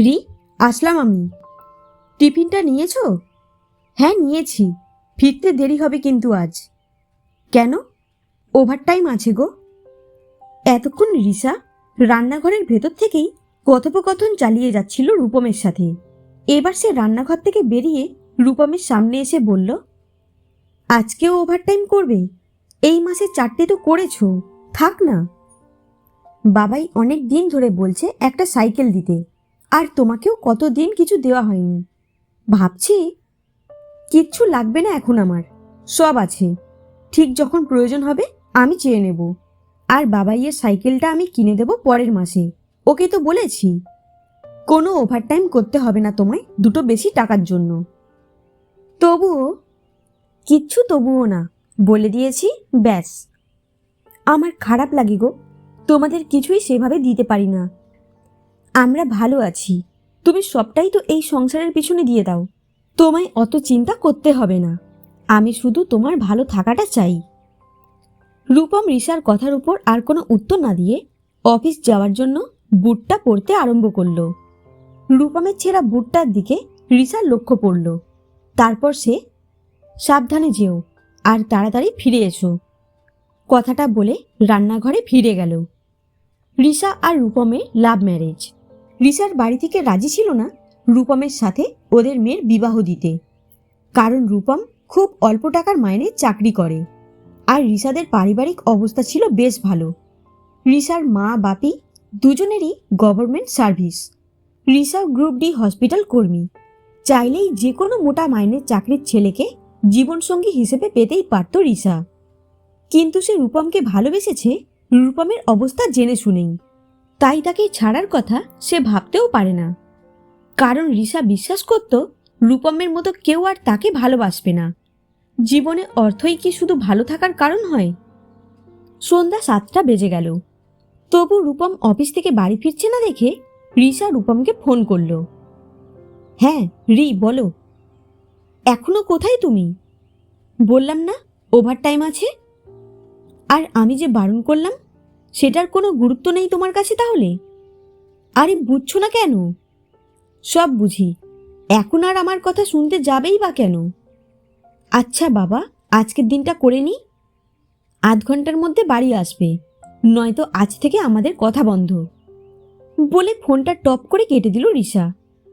রি, আসলাম আমি। টিফিনটা নিয়েছো? হ্যাঁ নিয়েছি। ফিরতে দেরি হবে কিন্তু আজ। কেন? ওভারটাইম আছে গো। এতক্ষণ রিসা রান্নাঘরের ভেতর থেকেই কথোপকথন চালিয়ে যাচ্ছিল রূপমের সাথে। এবার সে রান্নাঘর থেকে বেরিয়ে রূপমের সামনে এসে বলল, আজকেও ওভারটাইম করবে? এই মাসে চারটে তো করেছ, থাক না। বাবাই অনেক দিন ধরে বলছে একটা সাইকেল দিতে। আর তোমাকেও কতদিন কিছু দেওয়া হয়নি। ভাবছি, কিচ্ছু লাগবে না এখন আমার। সব আছে। ঠিক যখন প্রয়োজন হবে, আমি চেয়ে নেব। আর বাবাইয়ের সাইকেলটা আমি কিনে দেব পরের মাসে। ওকে তো বলেছি। কোনো ওভারটাইম করতে হবে না তোমায়, দুটো বেশি টাকার জন্য। তবুও, কিচ্ছু তবুও না। বলে দিয়েছি, ব্যাস। আমার খারাপ লাগে গো। তোমাদের কিছুই সেভাবে দিতে পারি না। আমরা ভালো আছি। তুমি সবটাই তো এই সংসারের পিছনে দিয়ে দাও। তোমায় অত চিন্তা করতে হবে না। আমি শুধু তোমার ভালো থাকাটা চাই। রূপম রিসার কথার উপর আর কোনো উত্তর না দিয়ে অফিস যাওয়ার জন্য বুটটা পরতে আরম্ভ করল। রূপমের ছেঁড়া বুটটার দিকে রিসার লক্ষ্য পড়ল। তারপর সে, সাবধানে যেও আর তাড়াতাড়ি ফিরে এসো। কথাটা বলে রান্নাঘরে ফিরে গেল। রিসা আর রূপমের লাভ ম্যারেজ। রিসার বাড়ি থেকে রাজি ছিল না রূপমের সাথে ওদের মেয়ের বিবাহ দিতে। কারণ রূপম খুব অল্প টাকার মাইনে চাকরি করে। আর রিসাদের পারিবারিক অবস্থা ছিল বেশ ভালো। রিসার মা, বাপি দুজনেরই government service Risa group D hospital কর্মী। চাইলেই যে কোনো মোটা মাইনের চাকরির ছেলেকে জীবনসঙ্গী হিসেবে পেতেই পারত রিসা। কিন্তু সে রূপমকে ভালোবেসেছে রূপমের অবস্থা জেনে শুনেই। তাই তাকে ছাড়ার কথা সে ভাবতেও পারে না। কারণ রিসা বিশ্বাস করত, রূপমের মতো কেউ আর তাকে ভালোবাসবে না। জীবনে অর্থই কি শুধু ভালো থাকার কারণ হয়? সন্ধ্যা সাতটা বেজে গেল। তবু রূপম অফিস থেকে বাড়ি ফিরছে না দেখে রিসা রূপমকে ফোন করল। হ্যাঁ রি, বলো। এখনও কোথায় তুমি? বললাম না ওভার টাইম আছে? আর আমি যে বারণ করলাম সেটার কোনো গুরুত্ব নেই তোমার কাছে তাহলে? আরে বুঝছ না কেন? সব বুঝি। এখন আর আমার কথা শুনতে যাবেই বা কেন? আচ্ছা বাবা, আজকের দিনটা করে নি। আধ ঘণ্টার মধ্যে বাড়ি আসবে। নয়তো আজ থেকে আমাদের কথা বন্ধ। বলে ফোনটা টপ করে কেটে দিল রিসা।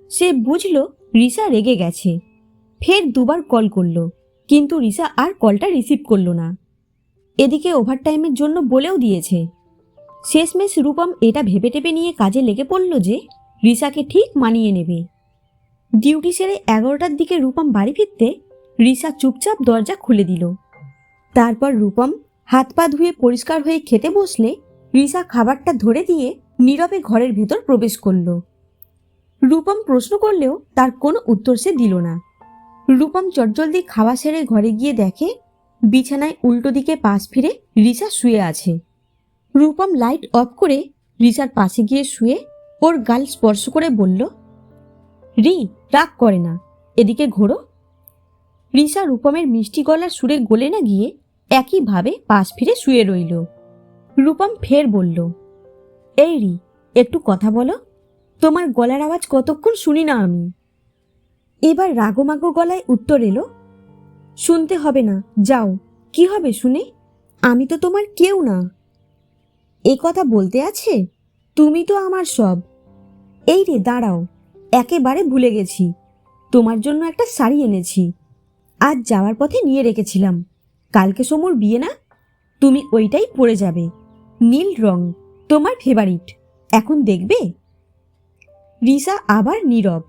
সে বুঝলো রিসা রেগে গেছে। ফের দুবার কল করল। কিন্তু রিসা আর কলটা রিসিভ করল না। এদিকে ওভারটাইমের জন্য বলেও দিয়েছে। শেষমেশ রূপম এটা ভেবে টেপে নিয়ে কাজে লেগে পড়ল যে, রিসাকে ঠিক মানিয়ে নেবে। ডিউটি সেরে এগারোটার দিকে রূপম বাড়ি ফিরতে রিসা চুপচাপ দরজা খুলে দিল। তারপর রূপম হাত পা ধুয়ে পরিষ্কার হয়ে খেতে বসলে রিসা খাবারটা ধরে দিয়ে নীরবে ঘরের ভেতর প্রবেশ করল। রূপম প্রশ্ন করলেও তার কোনো উত্তর সে দিল না। রূপম চটজলদি খাওয়া সেরে ঘরে গিয়ে দেখে বিছানায় উল্টো দিকে পাশ ফিরে রিসা শুয়ে আছে। রূপম লাইট অফ করে রিসার পাশে গিয়ে শুয়ে ওর গাল স্পর্শ করে বলল, রি, রাগ করে না, এদিকে ঘোরো। রিসা রূপমের মিষ্টি গলার সুরে গলে না গিয়ে একইভাবে পাশ ফিরে শুয়ে রইল। রূপম ফের বলল, এই রি, একটু কথা বলো, তোমার গলার আওয়াজ কতক্ষণ শুনি না আমি? এবার রাগমাগো গলায় উত্তর এলো, শুনতে হবে না, যাও, কি হবে শুনে? আমি তো তোমার কেউ না। এ কথা বলতে আছে? তুমি তো আমার সব। এই রে, দাঁড়াও, একেবারে ভুলে গেছি। তোমার জন্য একটা শাড়ি এনেছি। আজ যাওয়ার পথে নিয়ে রেখেছিলাম। কালকে সমুর বিয়ে না? তুমি ওইটাই পরে যাবে। নীল রং, তোমার ফেভারিট এখন দেখবে? রিসা আবার নীরব।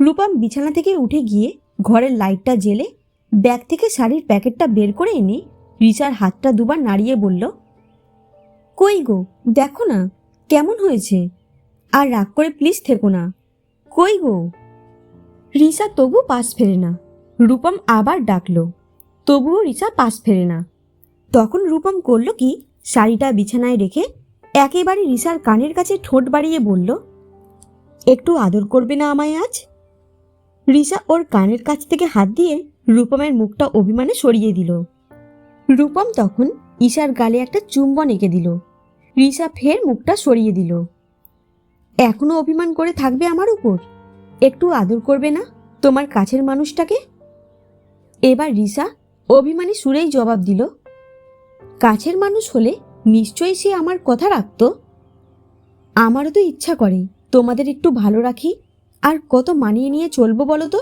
রূপম বিছানা থেকে উঠে গিয়ে ঘরের লাইটটা জেলে ব্যাগ থেকে শাড়ির প্যাকেটটা বের করে এনে রিসার হাতটা দুবার নাড়িয়ে বলল কই গো? দেখো না, কেমন হয়েছে? আর রাগ করে প্লিজ থেকো না। কই গো? রিসা তবু পাশ ফেরে না। রূপম আবার ডাকলো। তবুও রিসা পাশ ফেরে না। তখন রূপম করল কি? শাড়িটা বিছানায় রেখে একেবারে রিসার কানের কাছে ঠোঁট বাড়িয়ে বলল, একটু আদর করবে না আমায় আজ? রিসা ওর কানের কাছ থেকে হাত দিয়ে রূপমের মুখটা অভিমানে সরিয়ে দিল। রূপম তখন ঈশার গালে একটা চুম্বন এঁকে দিল। রিসা ফের মুখটা সরিয়ে দিল। এখনও অভিমান করে থাকবে আমার উপর? একটু আদর করবে না তোমার কাছের মানুষটাকে? এবার রিসা অভিমানী সুরেই জবাব দিল, কাছের মানুষ হলে নিশ্চয়ই সে আমার কথা রাখতো। আমারও তো ইচ্ছা করে তোমাদের একটু ভালো রাখি, আর কত মানিয়ে নিয়ে চলবো বলো তো?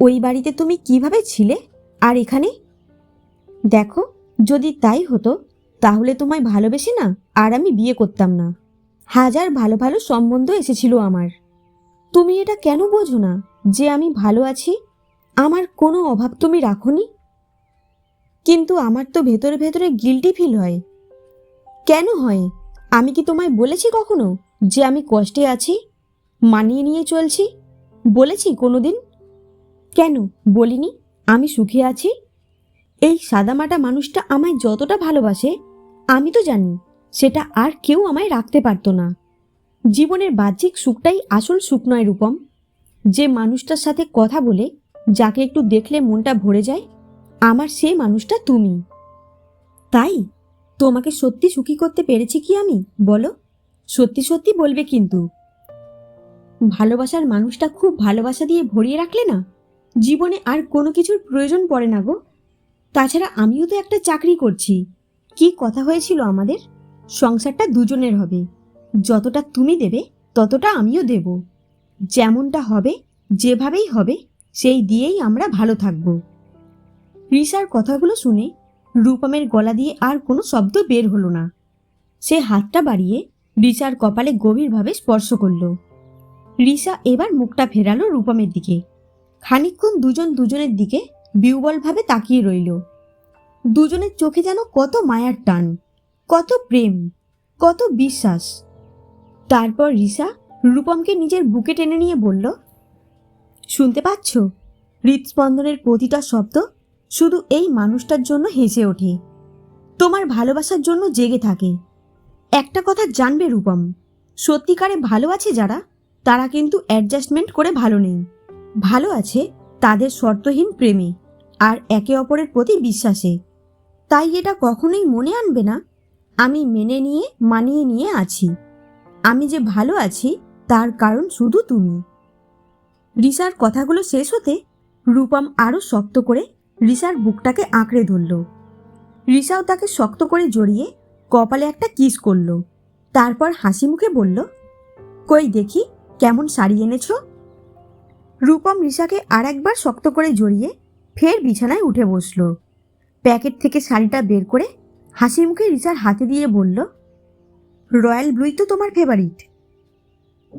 ওই বাড়িতে তুমি কীভাবে ছিলে? আর এখানে? দেখো, যদি তাই হতো তাহলে তোমায় ভালোবেসে না আর আমি বিয়ে করতাম না। হাজার ভালো ভালো সম্বন্ধ এসেছিল আমার। তুমি এটা কেন বোঝো না যে আমি ভালো আছি? আমার কোনো অভাব তুমি রাখোনি? কিন্তু আমার তো ভেতরে ভেতরে গিল্টি ফিল হয়। কেন হয়? আমি কি তোমায় বলেছি কখনো যে আমি কষ্টে আছি? মানিয়ে নিয়ে চলছি? বলেছি কোনো দিন কেন বলিনি? আমি সুখে আছি? এই সাদামাটা মানুষটা আমায় যতটা ভালোবাসে আমি তো জানি, সেটা আর কেউ আমায় রাখতে পারতো না। জীবনের বাহ্যিক সুখটাই আসল সুখ নয়, রূপম। যে মানুষটার সাথে কথা বলে, যাকে একটু দেখলে মনটা ভরে যায়, আমার সে মানুষটা তুমি। তাই, তোমাকে সত্যি সুখী করতে পেরেছি কি আমি? বলো। সত্যি সত্যি বলবে কিন্তু। ভালোবাসার মানুষটা খুব ভালোবাসা দিয়ে ভরিয়ে রাখলে না, জীবনে আর কোনো কিছুর প্রয়োজন পড়ে না গো। তাছাড়া আমিও তো একটা চাকরি করছি। কি কথা হয়েছিল আমাদের? সংসারটা দুজনের হবে। যতটা তুমি দেবে, ততটা আমিও দেব। যেমনটা হবে, যেভাবেই হবে, সেই দিয়েই আমরা ভালো থাকব। রিসার কথাগুলো শুনে রূপমের গলা দিয়ে আর কোনো শব্দ বের হলো না। সে হাতটা বাড়িয়ে রিসার কপালে গভীরভাবে স্পর্শ করল। রিসা এবার মুখটা ফেরালো রূপমের দিকে। খানিকক্ষণ দুজন দুজনের দিকে বিউবলভাবে তাকিয়ে রইল। দুজনের চোখে যেন কত মায়ার টান, কত প্রেম, কত বিশ্বাস। তারপর রিসা রূপমকে নিজের বুকে টেনে নিয়ে বলল, শুনতে পাচ্ছ? হৃদস্পন্দনের প্রতিটা শব্দ শুধু এই মানুষটার জন্য হেসে ওঠে। তোমার ভালোবাসার জন্য জেগে থাকে। একটা কথা জানবে রূপম, সত্যিকারে ভালো আছে যারা, তারা কিন্তু অ্যাডজাস্টমেন্ট করে ভালো নেই। ভালো আছে তাদের শর্তহীন প্রেমে, আর একে অপরের প্রতি বিশ্বাসে। তাই এটা কখনোই মনে আনবে না। আমি মেনে নিয়ে, মানিয়ে নিয়ে আছি। আমি যে ভালো আছি, তার কারণ শুধু তুমি। রিসার কথাগুলো শেষ হতে রূপম আরও শক্ত করে রিসার বুকটাকে আঁকড়ে ধরল। রিসাও তাকে শক্ত করে জড়িয়ে কপালে একটা কিস করল। তারপর হাসি মুখে বলল, কই দেখি, কেমন শাড়ি এনেছ? রূপম রিসাকে আর একবার শক্ত করে জড়িয়ে ফের বিছানায় উঠে বসল। প্যাকেট থেকে শাড়িটা বের করে হাসি মুখে রিসার হাতে দিয়ে বলল, রয়্যাল ব্লুই তো তোমার ফেভারিট।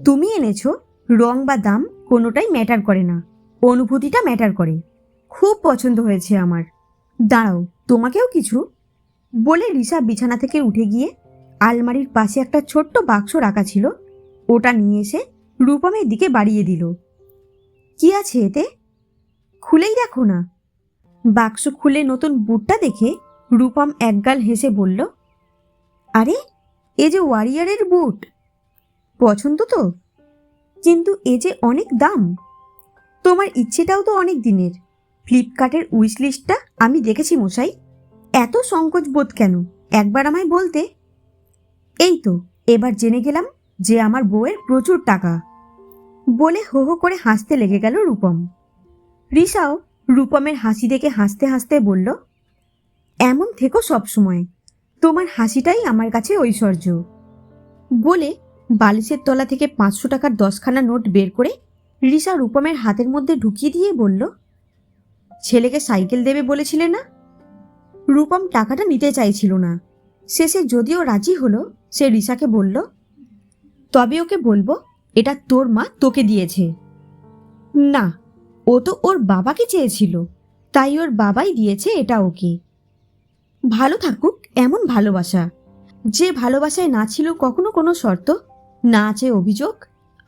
তুমি এনেছো, রং বা দাম কোনোটাই ম্যাটার করে না। অনুভূতিটা ম্যাটার করে। খুব পছন্দ হয়েছে আমার। দাঁড়াও, তোমাকেও কিছু? বলে রিসা বিছানা থেকে উঠে গিয়ে আলমারির পাশে একটা ছোট্ট বাক্স রাখা ছিল। ওটা নিয়ে এসে রূপমের দিকে বাড়িয়ে দিল। কি আছে এতে? খুলেই দেখো না। বাক্স খুলে নতুন বুটটা দেখে রূপম একগাল হেসে বলল, আরে, এ যে ওয়ারিয়ারের বুট। পছন্দ তো, কিন্তু এ যে অনেক দাম। তোমার ইচ্ছেটাও তো অনেক দিনের। ফ্লিপকার্টের উইশ লিস্টটা আমি দেখেছি মশাই। এত সংকোচ বোধ কেন? একবার আমায় বলতে। এই তো, এবার জেনে গেলাম যে আমার বউয়ের প্রচুর টাকা। বলে হো হো করে হাসতে লেগে গেল রূপম। রিসাও রূপমের হাসি দেখে হাসতে হাসতে বলল, এমন থেকো সবসময় তোমার হাসিটাই আমার কাছে ঐশ্বর্য। বলে বালিশের তলা থেকে পাঁচশো টাকার দশখানা নোট বের করে রিসা রূপমের হাতের মধ্যে ঢুকিয়ে দিয়ে বলল, ছেলেকে সাইকেল দেবে বলেছিলে না? রূপম টাকাটা নিতে চাইছিল না। শেষে যদিও রাজি হলো, সে রিসাকে বলল, তবে ওকে বলব, এটা তোর মা তোকে দিয়েছে। না ও তো ওর বাবাকে চেয়েছিল। তাই ওর বাবাই দিয়েছে এটা ওকে। ভালো থাকুক, এমন ভালোবাসা। যে ভালোবাসায় না ছিল কখনো কোনো শর্ত, না আছে অভিযোগ,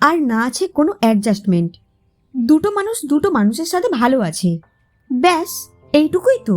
আর না আছে কোনো অ্যাডজাস্টমেন্ট দুটো মানুষ দুটো মানুষের সাথে ভালো আছে। ব্যাস, এইটুকুই তো।